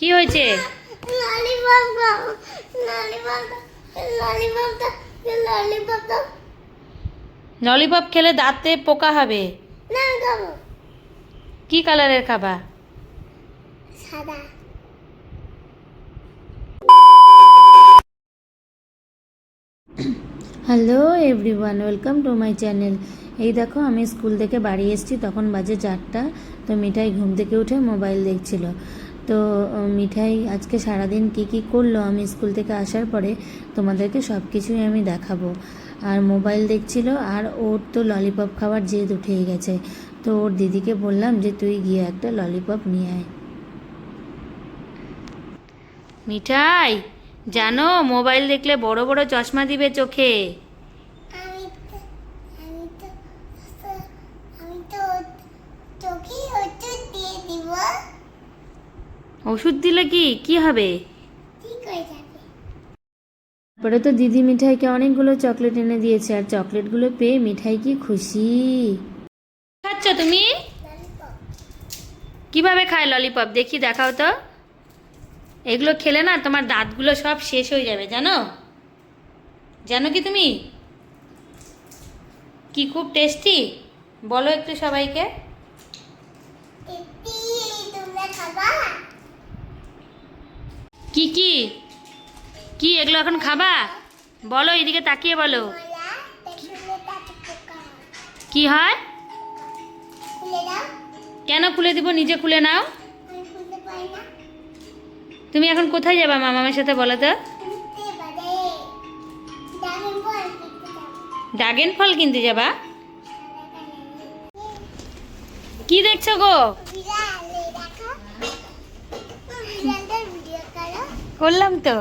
কি হয়েছে? ললিপপ খেলে দাঁতে পোকা হবে। কি কালারের খাবা সাদা hello everyone, welcome to my channel. এই দেখো, আমি স্কুল থেকে বাড়ি এসেছি, তখন বাজে চারটা। তো মিঠাই ঘুম থেকে উঠে মোবাইল দেখছিল। তো মিঠাই আজকে সারাদিন কি কি করল আমি স্কুল থেকে আসার পরে তোমাদেরকে সব কিছুই আমি দেখাবো। আর মোবাইল দেখছিল, আর ওর তো ললিপপ খাওয়ার জেদ উঠেই গেছে। তো ওর দিদিকে বললাম যে, তুই গিয়ে একটা ললিপপ নিয়ে আয়। মিঠাই, জানো, মোবাইল দেখলে বড় বড় চশমা দিবে চোখে আমি তো আমি তো আমি তো চোখে ওষুধ দিয়ে দিব ওষুধ দিলে কি? কি হবে? তারপরে তো দিদি মিঠাইকে অনেকগুলো চকলেট এনে দিয়েছে আর চকলেটগুলো পেয়ে মিঠাই কি খুশি? খাচ্ছ তুমি? কীভাবে খায় ললিপপ দেখি দেখাও তো। এগুলো খেলে না তোমার দাঁতগুলো সব শেষ হয়ে যাবে জানো? জানো কি তুমি? কি খুব টেস্টি বলো একটু সবাইকে টেস্টি তোমরা খাবা কি কি? কি, এগুলো এখন খাবা? বলো, এদিকে তাকিয়ে বলো। কি হয়? কেন খুলে দিব? নিজে খুলে নাও। তুমি এখন কোথায় যাবা মামামের সাথে বলো তো? ড্রাগন ফল কিনতে যাবা? কি দেখছ গো? করলাম তো।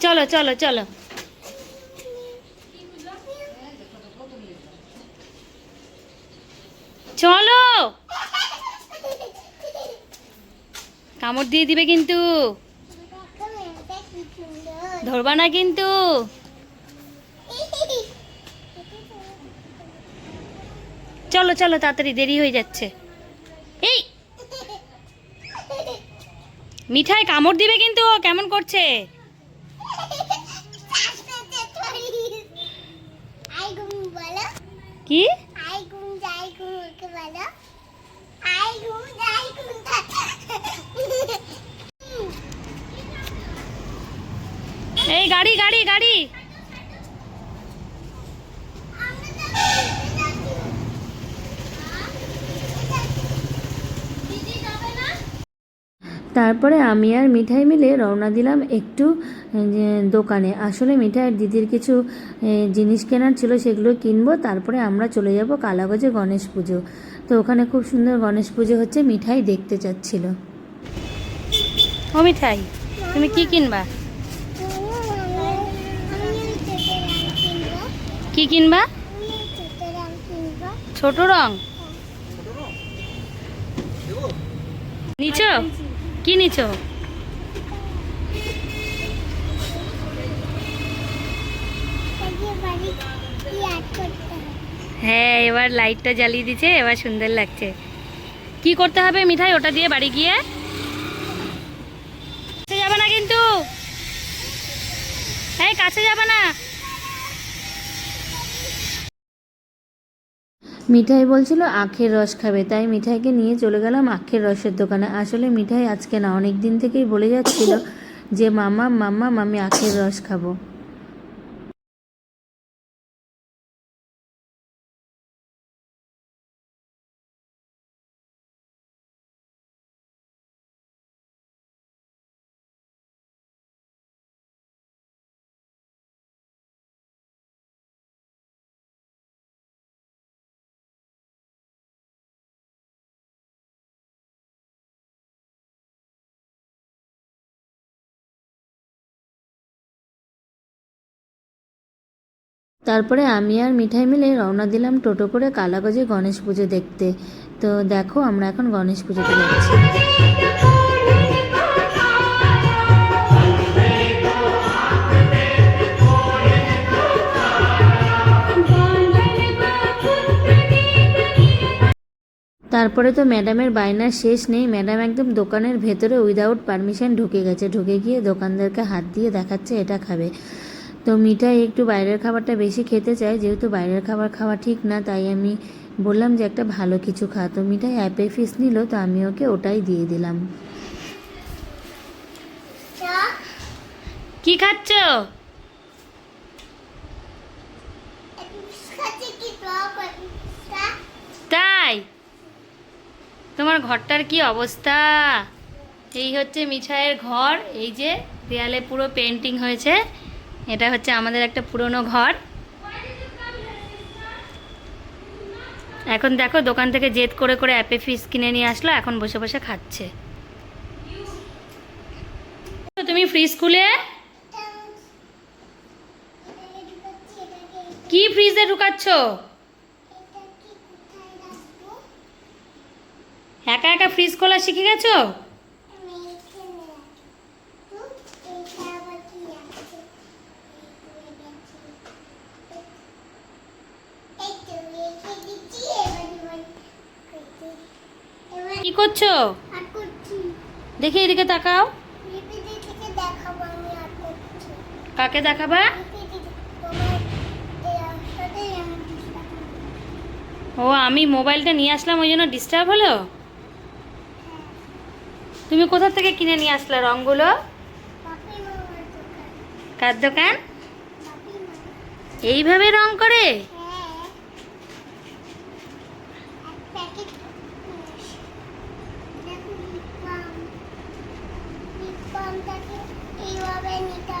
চলো চলো চলো। চলো। কামড় দিয়ে দিবে কিন্তু। ধরবা না কিন্তু। চলো চলো তাড়াতাড়ি দেরি হয়ে যাচ্ছে। এই! মিঠাই কামড় দিবে কিন্তু কেমন করছে? কি? এই গাড়ি গাড়ি গাড়ি। তারপরে আমি আর মিঠাই মিলে রওনা দিলাম একটু দোকানে। আসলে মিঠাইয়ের দিদির কিছু জিনিস কেনার ছিল সেগুলো কিনবো, তারপরে আমরা চলে যাব কালাগজে গণেশ পুজো। তো ওখানে খুব সুন্দর গণেশ পুজো হচ্ছে, মিঠাই দেখতে চাচ্ছিল। ও মিঠাই, তুমি কি কিনবা? কি কিনবা? ছোট রং? নিচো কি নিচো হ্যাঁ এবার লাইটটা জ্বালিয়ে দিছে এবার সুন্দর লাগছে। কি করতে হবে মিঠাই? ওটা দিয়ে বাড়ি গিয়ে? কাছে যাবে না কিন্তু। এই, কাছে যাবে না। মিঠাই বলছিল, আখের রস খাবে। তাই মিঠাইকে নিয়ে চলে গেলাম আখের রসের দোকানে। আসলে মিঠাই আজকে না অনেক দিন থেকেই বলে যাচ্ছিল যে, মামা মাম্মা মামি আখের রস খাব। তারপরে আমি আর মিঠাই মিলে রওনা দিলাম টোটো করে কালাগজে গণেশ পুজো দেখতে। তো দেখো, আমরা এখন গণেশ পুজোতে যাচ্ছি। তারপরে তো ম্যাডামের বায়নার শেষ নেই। ম্যাডাম একদম দোকানের ভেতরে উইদাউট পারমিশন ঢুকে গেছে। ঢুকে গিয়ে দোকানদারকে হাত দিয়ে দেখাচ্ছে, এটা খাবে। তো মিঠাই একটু বাইরের খাবারটা বেশি খেতে চায়, যেহেতু বাইরের খাবার খাওয়া ঠিক না, তাই আমি বললাম যে একটা ভালো কিছু খা। তো মিঠাই অ্যাপে ফিস নিল, তো আমি ওকে ওটাই দিয়ে দিলাম। কি খাচ্ছ? তাই? তোমার ঘরটার কি অবস্থা? এই হচ্ছে মিঠাইয়ের ঘর, এই যে দেয়ালে পুরো পেন্টিং হয়েছে। এটা হচ্ছে আমাদের একটা পুরনো ঘর। এখন দেখো, দোকান থেকে জেদ করে করে অ্যাপে ফিস কিনে নিয়ে আসলো, এখন বসে বসে খাচ্ছে। তুমি ফ্রি স্কুলে কি ফ্রিজে ঢুকাচ্ছ? একা একা ফ্রিজ খোলা শিখে গেছো? কি করছ? দেখি এদিকে তাকাও। কাকে দেখাবা? ও আমি মোবাইলটা নিয়ে আসলাম ওই জন্য ডিস্টার্ব হলো? তুমি কোথা থেকে কিনে নিয়ে আসলে রঙগুলো? কার দোকান? এইভাবে রং করে হ্যাঁ এক প্যাকেট দেখো লিপ বাম লিপ বামটাকে এইভাবে নিতে হবে তারপর এটা কালো কালার কেন গো কালো কালার কি করছ তুমি আর মুছতেছি কেন আমার কাজ আছে উম, সব নোংরা হয়ে গেছে না যেন- এই জন্য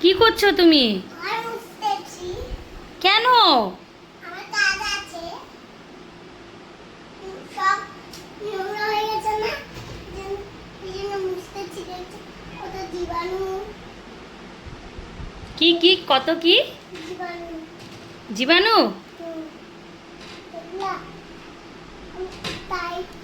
মুছতেছি করছ তুমি? কেন? কি কি কত কি? জীবাণু জীবাণু হুম, এগুলা আমি তাই মুছতেছি ওই জন্য মুছছি।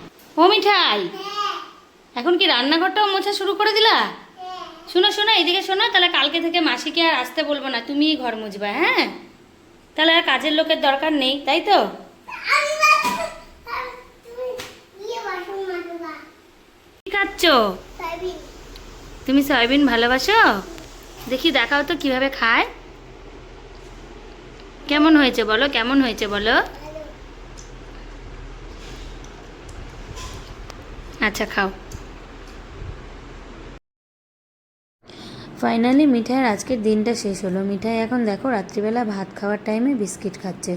ও মিঠাই, এখন কি রান্নাঘরটাও মোছা শুরু করে দিলা? শোনো শোনো এইদিকে শোনো, তাহলে কালকে থেকে মাসিকে আর আসতে বলব না, তুমিই ঘর মুছবা হ্যাঁ? তাহলে আর কাজের লোকের দরকার নেই, তাই তো? তুমি খাচ্ছ? তুমি সয়াবিন ভালোবাসো? দেখি দেখাও তো কীভাবে খায়। কেমন হয়েছে বলো, কেমন হয়েছে বলো? আচ্ছা খাও। ফাইনালি মিঠাইয়ের আজকের দিনটা শেষ হলো। মিঠাই এখন দেখো, রাত্রিবেলা ভাত খাওয়ার টাইমে বিস্কিট খাচ্ছে।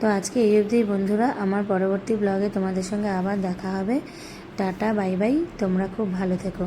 তো আজকে এই অবধি বন্ধুরা, আমার পরবর্তী ব্লগে তোমাদের সঙ্গে আবার দেখা হবে। টাটা বাই বাই তোমরা খুব ভালো থেকো।